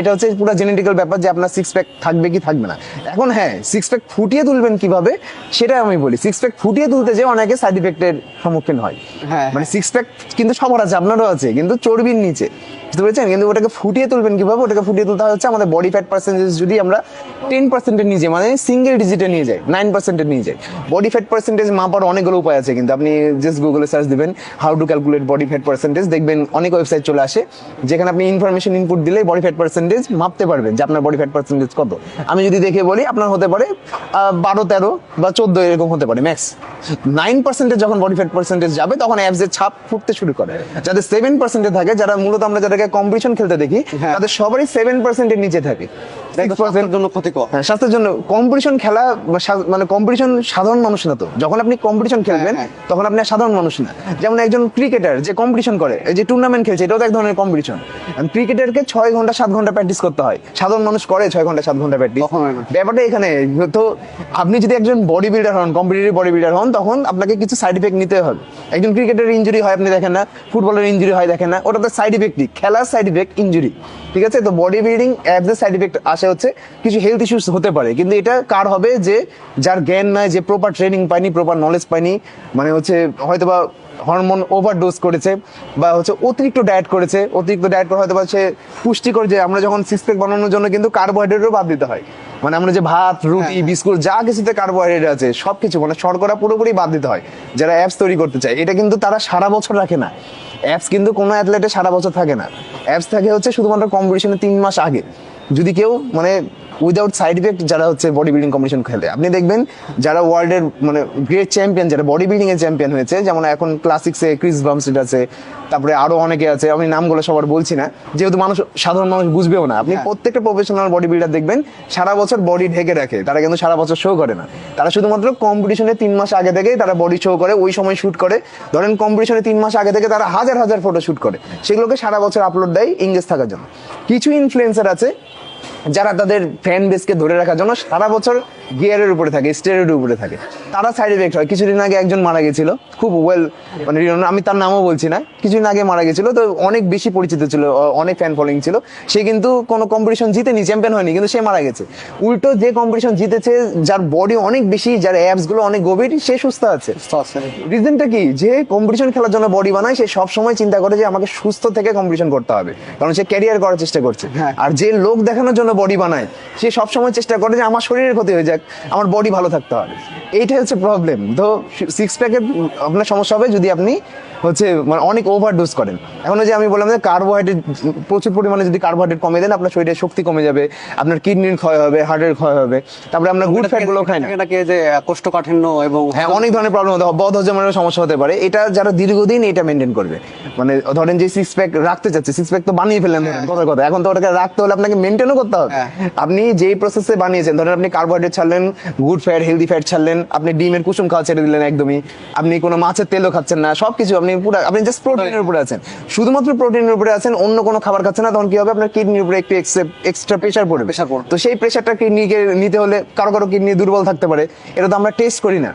এটা হচ্ছে পুরো জেনেটিক্যাল ব্যাপার যে আপনার সিক্স প্যাক থাকবে কি থাকবে না। এখন হ্যাঁ সিক্স প্যাক ফুটিয়ে তুলবেন কীভাবে সেটা আমি বলি। সিক্স প্যাক ফুটিয়ে তুলতে যে অনেকে সাইড ইফেক্টের সম্মুখীন হয়। হ্যাঁ, মানে সিক্স প্যাক কিন্তু সবার আছে আপনারও আছে কিন্তু চর্বির নিচে। বুঝতে পেরেছেন? কিন্তু ওটাকে ফুটিয়ে তুলবেন কীভাবে? ওটাকে ফুটিয়ে তুলতে হচ্ছে আমাদের বডি ফ্যাট পার্সেন্টেজ যদি আমরা টেন পার্সেন্টের নিচে মানে সিঙ্গেল ডিজিটে নিয়ে যাই নাইন পার্সেন্টের নিয়ে যাই বডি ফ্যাট পার্সেন্টেজ মাপার অনেকগুলো উপায় আছে কিন্তু আপনি জাস্ট গুগলে সার্চ দিবেন how to calculate body fat percentage দেখবেন অনেক ওয়েবসাইট চলে আসে যেখানে আপনি ইনফরমেশন ইনপুট দিলে বডি ফ্যাট পার্সেন্টেজ মাপতে পারবেন যে আপনার বডি ফ্যাট পার্সেন্টেজ কত। আমি যদি দেখে বলি আপনার হতে পারে বারো তেরো বা চোদ্দ এরকম হতে পারে ম্যাক্স নাইন পার্সেন্টেজ যখন বডি ফ্যাট পার্সেন্টেজ যাবে তখন অ্যাবসের ছাপ ফুটতে শুরু করে। যাদের সেভেন পার্সেন্টে থাকে যারা মূলত আমরা যাদেরকে কম্পিটিশন খেলতে দেখি হ্যাঁ। তাদের সবারই সেভেন পার্সেন্টের নিচে থাকে। জন্য ক্ষতিকর। হ্যাঁ, স্বাস্থ্যের জন্য কম্পিটিশন খেলা মানে কম্পিটিশন সাধারণ মানুষ না তো। যখন আপনি কম্পিটিশন খেলবেন হ্যাঁ। তখন আপনি সাধারণ মানুষ না। যেমন একজন ক্রিকেটার যে কম্পিটিশন করে এই যে টুর্নামেন্ট খেলছে এটাও তো এক ধরনের কম্পিটিশন ক্রিকেটারকে ছয় ঘণ্টা সাত ঘণ্টা প্র্যাকটিস করতে হয়। সাধারণ মানুষ করে ছয় ঘণ্টা সাত ঘণ্টা প্র্যাকটিস ব্যাপারটা এখানে তো আপনি যদি একজন বডি বিল্ডার হন কম্পিটিটিভ বডি বিল্ডার হন তখন আপনাকে কিছু সাইড ইফেক্ট নিতে হবে। একজন ক্রিকেটের ইঞ্জুরি হয় আপনি দেখেন না। ফুটবলের ইঞ্জুরি হয় দেখেন না। ওটা তো সাইড ইফেক্টই খেলার সাইড ইফেক্ট ইঞ্জুরি ঠিক আছে? তো বডি বিল্ডিং অ্যাপসের সাইড ইফেক্ট আসে হচ্ছে কিছু হেলথ ইস্যুস হতে পারে। কিন্তু এটা কার হবে যে যার জ্ঞান নাই যে প্রপার ট্রেনিং পায়নি প্রপার নলেজ পায়নি মানে হচ্ছে হয়তো বা হরমোন ওভারডোজ করেছে বা হচ্ছে অতিরিক্ত ডায়েট করেছে অতিরিক্ত ডায়েট করে হয়তো বা সে পুষ্টিকর যে আমরা যখন সিক্স প্যাক বানানোর জন্য কিন্তু কার্বোহাইড্রেটও বাদ দিতে হয়। মানে আমরা যে ভাত রুটি বিস্কুট যা কিছুতে কার্বোহাইড্রেট আছে সব কিছু মানে শর্করা পুরোপুরি বাদ দিতে হয় যারা অ্যাপস তৈরি করতে চায়। এটা কিন্তু তারা সারা বছর রাখে না। অ্যাপস কিন্তু কোনো অ্যাথলেটে সারা বছর থাকে না। অ্যাপস থাকে হচ্ছে শুধুমাত্র কম্পিটিশনে তিন মাস আগে। যদি কেউ মানে উইদাউট সাইড ইফেক্ট যারা হচ্ছে বডি বিল্ডিং কম্পিটিশন খেলে। আপনি দেখবেন যারা ওয়ার্ল্ডের মানে গ্রেট চ্যাম্পিয়ন যারা বডি বিল্ডিং এর চ্যাম্পিয়ন হয়েছে যেমন এখন ক্লাসিক্সে ক্রিস বামসিট আছে তারপরে আরও অনেকে আছে আমি নামগুলো সবার বলছি না যেহেতু মানুষ সাধারণ মানুষ বুঝবেও না। আপনি হ্যাঁ। প্রত্যেকটা প্রফেশনাল বডি বিল্ডার দেখবেন সারা বছর বডি ঢেকে রাখে তারা কিন্তু সারা বছর শো করে না। তারা শুধুমাত্র কম্পিটিশনে তিন মাস আগে থেকেই তারা বডি শো করে ওই সময় শুট করে। ধরেন কম্পিটিশনে তিন মাস আগে থেকে তারা হাজার হাজার ফটো শুট করে। সেগুলোকে সারা বছর আপলোড দেয় ইংরেজ থাকার জন্য। কিছু ইনফ্লুয়েন্সার আছে যারা তাদের ফ্যান বেসকে ধরে রাখার জন্য সারা বছর গিয়ারের উপরে থাকে স্টেরের উপরে থাকে। তারা সাইড এফেক্ট হয়। কিছুদিন আগে একজন মারা গেছিল খুব ওয়েল মানে আমি তার নামও বলছি না। কিছুদিন আগে মারা গেছিল তো অনেক বেশি পরিচিত ছিল অনেক ফ্যান ফলোয়িং ছিল। সে কিন্তু কোনো কম্পিটিশন জিতেনি চ্যাম্পিয়ন হয়নি কিন্তু সে মারা গেছে। উল্টো যে কম্পিটিশন জিতেছে যার বডি অনেক বেশি যার অ্যাপসগুলো অনেক গভীর সে সুস্থ আছে। রিজনটা কি? যে কম্পিটিশন খেলার জন্য বডি বানায় সে সব সময় চিন্তা করে যে আমাকে সুস্থ থেকে কম্পিটিশন করতে হবে। কারণ সে ক্যারিয়ার করার চেষ্টা করছে। হ্যাঁ। আর যে লোক দেখানোর জন্য বডি বানায়। সে সব সময় চেষ্টা করে যে আমার শরীরের ক্ষতি হয়ে যাক আমার বডি ভালো থাকতে হবে। এইটাই হচ্ছে প্রবলেম তো সিক্স প্যাকের আপনার সমস্যা হবে যদি আপনি হচ্ছে মানে অনেক ওভারডোজ করেন। এখন যে আমি বললাম যে কার্বোহাইড্রেট প্রচুর পরিমাণে যদি কার্বোহাইড্রেট কমে দেন আপনার শরীরে শক্তি কমে যাবে আপনার কিডনির ক্ষয় হবে হার্টের ক্ষয় হবে তারপরে আপনার গুড ফ্যাটগুলো খায় না। এটাকে যে কোষ্ঠকাঠিন্য এবং হ্যাঁ অনেক ধরনের প্রবলেম হতে বদ হজমের সমস্যা হতে পারে। এটা যারা দীর্ঘদিন এটা মেনটেন করবে। মানে ধরেন যে সিক্স প্যাক রাখতে চাচ্ছে সিক্স প্যাক তো বানিয়ে ফেললেন ধরেন কথার কথা। এখন তো ওটাকে রাখতে হলে আপনাকে মেনটেনও করতে হ্যাঁ। আপনি যেই প্রসেসে বানিয়েছেন ধরেন আপনি কার্বোহাইড্রেট ছাড়লেন গুড ফ্যাট হেলদি ফ্যাট ছাড়লেন আপনি ডিমের কুসুম খাওয়া ছেড়ে দিলেন একদমই আপনি কোনো মাছের তেলও খাচ্ছেন না সবকিছু আপনি পুরো আপনি জাস্ট প্রোটিনের উপরে আছেন। শুধুমাত্র প্রোটিনের উপরে আছেন অন্য কোনো খাবার খাচ্ছেন না তখন কি হবে? আপনার কিডনির উপরে একটু এক্সট্রা প্রেশার পড়বে। প্রেশার পড়বে। তো সেই প্রেশারটা কিডনিকে নিতে হলে কারও কারও কিডনি দুর্বল থাকতে পারে। এটা তো আমরা টেস্ট করি না।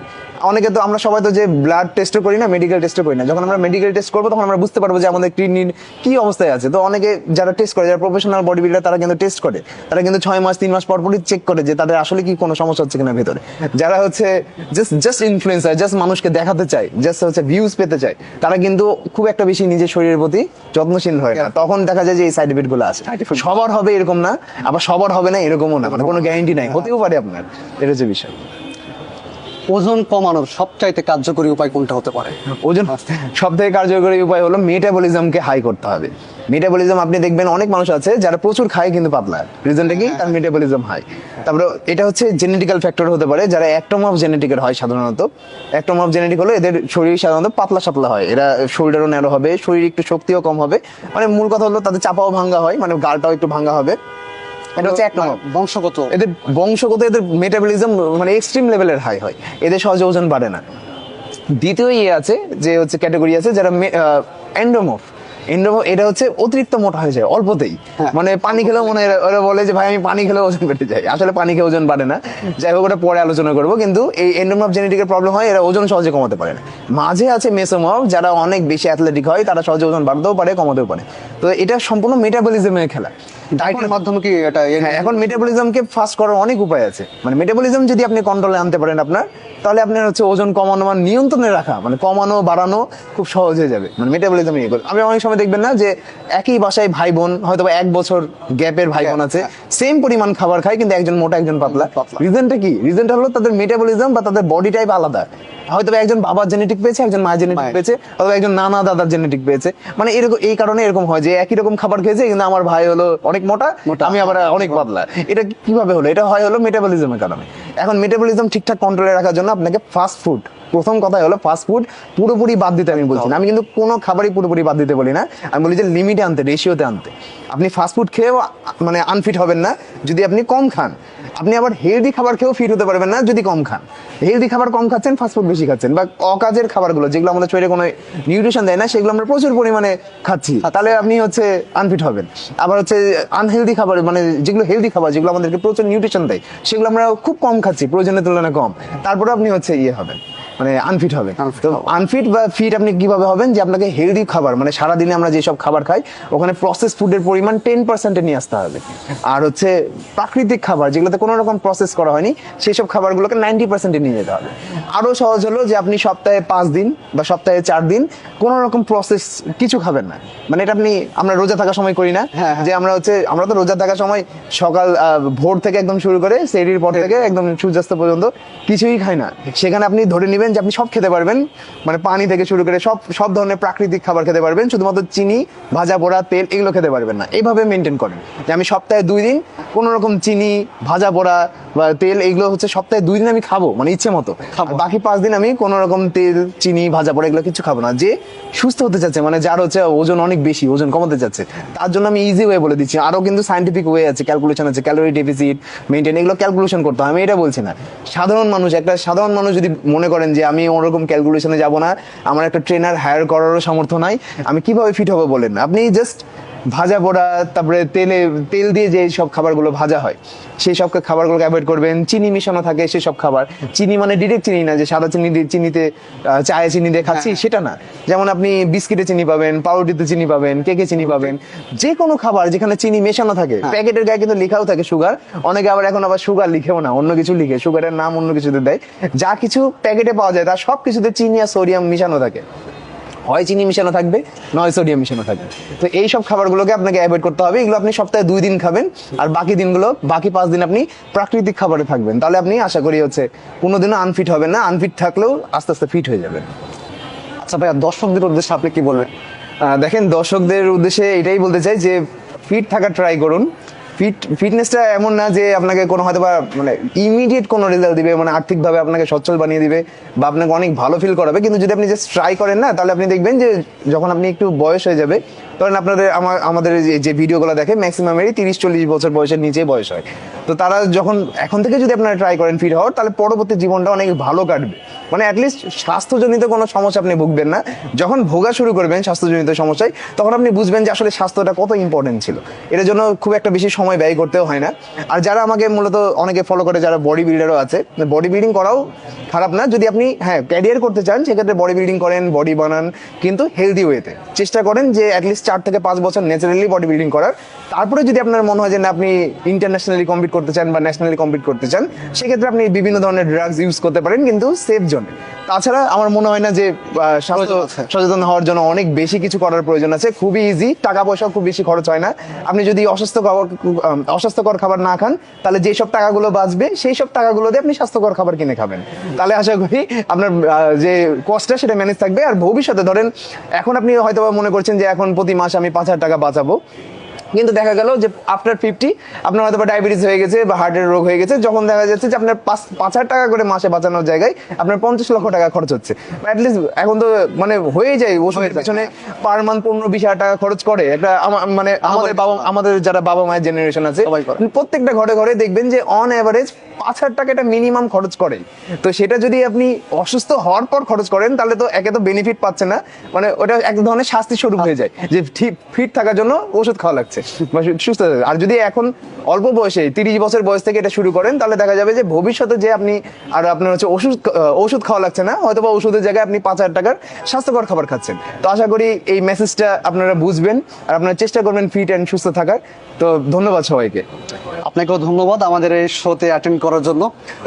অনেকে তো আমরা সবাই তো যে ব্লাড টেস্টও করি না মেডিকেল টেস্টও করি না। যখন আমরা মেডিকেল টেস্ট করব তখন আমরা বুঝতে পারব যে আমাদের কিডনির কি অবস্থায় আছে। তো অনেকে যারা টেস্ট করে যারা প্রফেশনাল বডি বিল্ডার তারা কিন্তু টেস্ট করে। তারা কিন্তু ছয় মাস তিন মাস পর পরই চেক করে যে তাদের আসলে কি কোনো সমস্যা হচ্ছে কিনা ভেতরে। যারা হচ্ছে জাস্ট জাস্ট ইনফ্লুয়েন্সার জাস্ট মানুষকে দেখাতে চায় জাস্ট হচ্ছে ভিউজ পেতে চায় তারা কিন্তু খুব একটা বেশি নিজের শরীরের প্রতি যত্নশীল হয় না। তখন দেখা যায় যে এই সাইড এফেক্টগুলো আছে। সবার হবে এরকম না আবার সবার হবে না এরকমও না। মানে কোনো গ্যারান্টি নাই হতেও পারে আপনার। এটা হচ্ছে বিষয়। ওজন কমানোর সবচাইতে কার্যকরী উপায় কোনটা হতে পারে? ওজন সব থেকে কার্যকরী উপায় হলো মেটাবলিজমকে হাই করতে হবে। মেটাবলিজম আপনি দেখবেন অনেক মানুষ আছে যারা প্রচুর খায় কিন্তু পাতলা। রিজনটা কি? তার মেটাবলিজম হাই তারপরে এটা হচ্ছে জেনেটিক্যাল ফ্যাক্টর হতে পারে যারা একটম অফ জেনেটিকের হয় সাধারণত। একটম অফ জেনেটিক হলো এদের শরীর সাধারণত পাতলা সাতলা হয়। এরা শরীরেরও ন্যারো হবে, শরীর একটু শক্তিও কম হবে। মানে মূল কথা হলো তাদের চাপাও ভাঙ্গা হয় মানে গালটাও একটু ভাঙ্গা হবে। এটা হচ্ছে এক নম্বর। বংশগত। এদের বংশগত এদের মেটাবলিজম মানে এক্সট্রিম লেভেলের হাই হয়। এদের সহজে ওজন বাড়ে না। দ্বিতীয় ইয়ে আছে যে হচ্ছে ক্যাটাগরি আছে যারা এন্ডোমোফ এটা হচ্ছে অতিরিক্ত মোটা হয়ে যায় অল্পতেই। হ্যাঁ। মানে পানি খেলেও মনে ওরা বলে যে ভাই আমি পানি খেলে ওজন বেড়ে যায়। আসলে পানি খেয়ে ওজন বাড়ে না। যাই হোক ওটা পরে আলোচনা করব কিন্তু এই জেনেটিকের প্রবলেম হয় এরা ওজন সহজে কমাতে পারে না। মাঝে আছে মেসোমফ যারা অনেক বেশি অ্যাথলেটিক হয় তারা সহজে ওজন বাড়তেও পারে কমাতেও পারে। তো এটা সম্পূর্ণ মেটাবলিজমের খেলা। ডায়েটের মাধ্যমে কি এটা হ্যাঁ এখন মেটাবলিজমকে ফাস্ট করার অনেক উপায় আছে। মানে মেটাবলিজম যদি আপনি কন্ট্রোলে আনতে পারেন আপনার তাহলে আপনার হচ্ছে ওজন কমানো মানে নিয়ন্ত্রণে রাখা মানে কমানো বাড়ানো খুব সহজ হয়ে যাবে। মানে মেটাবলিজম ইয়ে করে আপনি অনেক সময় দেখবেন না যে একই বাসায় ভাই বোন হয়তো এক বছর গ্যাপের ভাই বোন আছে সেম পরিমাণ খাবার খায় কিন্তু একজন মোটা একজন পাতলা। পাতলা। রিজনটা কি? রিজনটা হলো তাদের মেটাবলিজম বা তাদের বডি টাইপ আলাদা। হয়তো একজন বাবার জেনেটিক পেয়েছে একজন মায়ের জেনেটিক পেয়েছে অথবা একজন নানা দাদার জেনেটিক পেয়েছে। মানে এরকম এই কারণে এরকম হয় যে একই রকম খাবার খেয়েছে কিন্তু আমার ভাই হলো অনেক মোটা। আমি আবার অনেক পাতলা এটা কীভাবে হলো? এটা হয় হলো মেটাবলিজমের কারণে। এখন মেটাবলিজম ঠিকঠাক কন্ট্রোলে রাখার জন্য আপনাকে ফাস্ট ফুড প্রথম কথাই হলো ফাস্ট ফুড পুরোপুরি বাদ দিতে আমি বলছি না। আমি কিন্তু কোনো খাবারই পুরোপুরি বাদ দিতে বলি না। আমি বলি যে লিমিটে আনতে রেশিওতে আনতে। আপনি ফাস্ট ফুড খেয়েও মানে আনফিট হবেন না যদি আপনি কম খান। আপনি আবার হেলদি খাবার খেয়েও ফিট হতে পারবেন না যদি কম খান। হেলদি খাবার কম খাচ্ছেন ফাস্টফুড বেশি খাচ্ছেন বা অকাজের খাবারগুলো যেগুলো আমাদের শরীরে কোনো নিউট্রিশন দেয় না সেগুলো আমরা প্রচুর পরিমাণে খাচ্ছি। তাহলে আপনি হচ্ছে আনফিট হবেন। আবার হচ্ছে আনহেলদি খাবার মানে যেগুলো হেলদি খাবার যেগুলো আমাদেরকে প্রচুর নিউট্রিশন দেয় সেগুলো আমরা খুব কম খাচ্ছি প্রয়োজনের তুলনায় কম। তারপরে আপনি হচ্ছে ইয়ে হবেন। মানে আনফিট হবে। তো আনফিট বা ফিট আপনি কীভাবে হবেন? যে আপনাকে হেলদি খাবার মানে সারাদিনে আমরা যেসব খাবার খাই ওখানে প্রসেস ফুডের পরিমাণ টেন পার্সেন্টে নিয়ে আসতে হবে। আর হচ্ছে প্রাকৃতিক খাবার যেগুলোতে কোনো রকম প্রসেস করা হয়নি সেই সব খাবারগুলোকে নাইনটি পার্সেন্টে নিয়ে যেতে হবে। আরও সহজ হলো যে আপনি সপ্তাহে পাঁচ দিন বা সপ্তাহে চার দিন কোনো রকম প্রসেস কিছু খাবেন না। মানে এটা আপনি আমরা রোজা থাকার সময় করি না। হ্যাঁ, হ্যাঁ। যে আমরা হচ্ছে আমরা তো রোজা থাকার সময় সকাল ভোর থেকে একদম শুরু করে সেরির পর থেকে একদম সূর্যাস্ত পর্যন্ত কিছুই খাই না। সেখানে আপনি ধরে নেবেন যে আপনি সব খেতে পারবেন মানে পানি থেকে শুরু করে সব সব ধরনের প্রাকৃতিক খাবার খেতে পারবেন শুধুমাত্র চিনি ভাজা পোড়া তেল এগুলো খেতে পারবেন না। এইভাবে মেনটেন করেন। যে আমি সপ্তাহে দুই দিন কোনো রকম চিনি ভাজা পোড়া বা তেল এগুলো হচ্ছে সপ্তাহে দুই দিন আমি খাব মানে ইচ্ছে মতো। বাকি পাঁচ দিন আমি কোনো রকম তেল চিনি ভাজা পোড়া এগুলো কিছু খাব না। যে সুস্থ হতে চাচ্ছে মানে যার হচ্ছে ওজন অনেক বেশি ওজন কমাতে চাচ্ছে তার জন্য আমি ইজি ওয়ে বলে দিচ্ছি। আরও কিন্তু সাইন্টিফিক ওয়ে আছে ক্যালকুলেশন আছে ক্যালোরি ডেফিসিট মেনটেন এগুলো ক্যালকুলেশন করতে হয়। আমি এটা বলছি না। সাধারণ মানুষ একটা সাধারণ মানুষ যদি মনে করেন যে আমি ওরকম ক্যালকুলেশনে যাব না। আমার একটা ট্রেনার হায়ার করারও সামর্থ্য নাই। আমি কীভাবে ফিট হব বলেন? আপনি জাস্ট ভাজা পোড়া তারপরে তেলে তেল দিয়ে যে সব খাবারগুলো ভাজা হয় সেই সব খাবারগুলোকে অ্যাভয়েড করবেন। চিনি মিশানো থাকে সেসব খাবার। চিনি মানে ডিরেক্ট চিনি না যে সাদা চিনি দিয়ে চিনিতে চায়ে চিনি দিয়ে খাচ্ছি সেটা না। যেমন আপনি বিস্কিটে চিনি পাবেন পাউরুটিতে চিনি পাবেন কেকে চিনি পাবেন যে কোনো খাবার যেখানে চিনি মেশানো থাকে প্যাকেটের গায়ে কিন্তু লেখাও থাকে সুগার। অনেকে আবার এখন আবার সুগার লিখেও না অন্য কিছু লিখে সুগারের নাম অন্য কিছুতে দেয়। যা কিছু প্যাকেটে পাওয়া যায় তার সব কিছুতে চিনি আর সোডিয়াম মিশানো থাকে। হয় চিনি মিশানো থাকবে, নয় সোডিয়াম মিশানো থাকবে। তো এই সব খাবারগুলোকে আপনাকে অ্যাভয়েড করতে হবে। এগুলো আপনি সপ্তাহে দুই দিন খাবেন, আর বাকি দিনগুলো, বাকি পাঁচ দিন আপনি প্রাকৃতিক খাবারে থাকবেন। তাহলে আপনি, আশা করি হচ্ছে কোনোদিনও আনফিট হবেন না। আনফিট থাকলেও আস্তে আস্তে ফিট হয়ে যাবেন। আচ্ছা ভাইয়া, দর্শকদের উদ্দেশ্যে আপনি কি বলবেন? দেখেন, দর্শকদের উদ্দেশ্যে এটাই বলতে চাই যে ফিট থাকার ট্রাই করুন। ফিট ফিটনেসটা এমন না যে আপনাকে কোনো হয়তো বা মানে ইমিডিয়েট কোনো রেজাল্ট দিবে মানে আর্থিকভাবে আপনাকে সচ্ছল বানিয়ে দিবে বা আপনাকে অনেক ভালো ফিল করাবে। কিন্তু যদি আপনি জাস্ট ট্রাই করেন না, তাহলে আপনি দেখবেন যে যখন আপনি একটু বয়স হয়ে যাবে তখন আপনাদের আমার আমাদের যে- ভিডিওগুলো দেখে ম্যাক্সিমামেরই তিরিশ চল্লিশ বছর বয়সের নিচে বয়স হয়। তো তারা যখন, এখন থেকে যদি আপনারা ট্রাই করেন ফিট হওয়ার, তাহলে পরবর্তী জীবনটা অনেক ভালো কাটবে। মানে অ্যাটলিস্ট স্বাস্থ্যজনিত কোনো সমস্যা আপনি ভুগবেন না। যখন ভোগা শুরু করবেন স্বাস্থ্যজনিত সমস্যায়, তখন আপনি বুঝবেন যে আসলে স্বাস্থ্যটা কত ইম্পর্টেন্ট ছিল। এটার জন্য খুব একটা বেশি সময় ব্যয় করতেও হয় না। আর যারা আমাকে মূলত অনেকে ফলো করে, যারা বডি বিল্ডারও আছে বডি বিল্ডিং করাও খারাপ না। যদি আপনি হ্যাঁ ক্যারিয়ার করতে চান, সেক্ষেত্রে বডি বিল্ডিং করেন বডি বানান, কিন্তু হেলদি ওয়েতে চেষ্টা করেন যে অ্যাটলিস্ট চার থেকে পাঁচ বছর ন্যাচারালি বডি বিল্ডিং করার। তারপরে যদি আপনার মনে হয় যে না, আপনি ইন্টারন্যাশনালি কম্পিট করতে চান বা ন্যাশনালি কম্পিট করতে চান, সেক্ষেত্রে আপনি বিভিন্ন ধরনের ড্রাগস ইউজ করতে পারেন, কিন্তু সেফ জোনে তাছাড়া আমার মনে হয় না যে স্বাস্থ্য সচেতন হওয়ার জন্য অনেক বেশি কিছু করার প্রয়োজন আছে। খুবই ইজি টাকা পয়সা খুব বেশি খরচ হয় না। আপনি যদি অস্বাস্থ্য খাবার অস্বাস্থ্যকর খাবার না খান তাহলে যেই সব টাকাগুলো বাঁচবে সেই সব টাকাগুলো দিয়ে আপনি স্বাস্থ্যকর খাবার কিনে খাবেন। তাহলে আশা করি আপনার যে কস্টটা সেটা ম্যানেজ থাকবে। আর ভবিষ্যতে ধরেন এখন আপনি হয়তো মনে করছেন যে এখন প্রতি মাসে আমি পাঁচ হাজার টাকা বাঁচাবো। কিন্তু দেখা গেল যে আফটার ফিফটি আপনার হয়তো বা ডায়াবেটিস হয়ে গেছে বা হার্টের রোগ হয়ে গেছে যখন দেখা যাচ্ছে যে আপনার পাঁচ পাঁচ হাজার টাকা করে মাসে বাঁচানোর জায়গায় আপনার পঞ্চাশ লক্ষ টাকা খরচ হচ্ছে। অ্যাটলিস্ট এখন তো মানে হয়ে যায় ওষুধের পেছনে। পার মান্থ পনেরো বিশ হাজার টাকা খরচ করে। একটা মানে আমাদের বাবা আমাদের যারা বাবা মায়ের জেনারেশন আছে প্রত্যেকটা ঘরে ঘরে দেখবেন যে অন অ্যাভারেজ পাঁচ হাজার টাকা একটা মিনিমাম খরচ করে। তো সেটা যদি আপনি অসুস্থ হওয়ার পর খরচ করেন তাহলে তো একে তো বেনিফিট পাচ্ছে না। মানে ওটা এক ধরনের শাস্তি স্বরূপ হয়ে যায় যে ঠিক ফিট থাকার জন্য ওষুধ খাওয়া লাগছে। বা সুস্থ থাকা। আর যদি এখন অল্প বয়সে তিরিশ বছর বয়স থেকে এটা শুরু করেন তাহলে দেখা যাবে যে ভবিষ্যতে যে আপনি আর আপনার হচ্ছে ওষুধ ওষুধ খাওয়া লাগছে না হয়তো বা ওষুধের জায়গায় আপনি পাঁচ হাজার টাকার স্বাস্থ্যকর খাবার খাচ্ছেন। তো আশা করি এই মেসেজটা আপনারা বুঝবেন আর আপনারা চেষ্টা করবেন ফিট অ্যান্ড সুস্থ থাকার। তো ধন্যবাদ সবাইকে। আপনাকেও ধন্যবাদ আমাদের এই শোতে অ্যাটেন্ড করার জন্য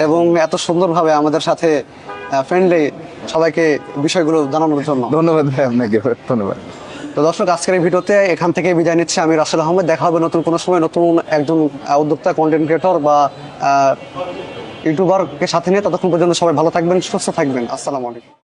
এবং এত সুন্দরভাবে আমাদের সাথে ফ্রেন্ডলি সবাইকে বিষয়গুলো জানানোর জন্য। ধন্যবাদ ভাই আপনাকে। ধন্যবাদ। তো দর্শক, আজকের ভিডিওতে এখান থেকে বিদায় নিচ্ছি। আমি রাসেল আহমেদ, দেখা হবে নতুন কোনো সময় নতুন একজন উদ্যোক্তা কন্টেন্ট ক্রিয়েটর বা ইউটিউবারকে সাথে নিয়ে। ততক্ষণ পর্যন্ত সবাই ভালো থাকবেন, সুস্থ থাকবেন। আসসালামু আলাইকুম।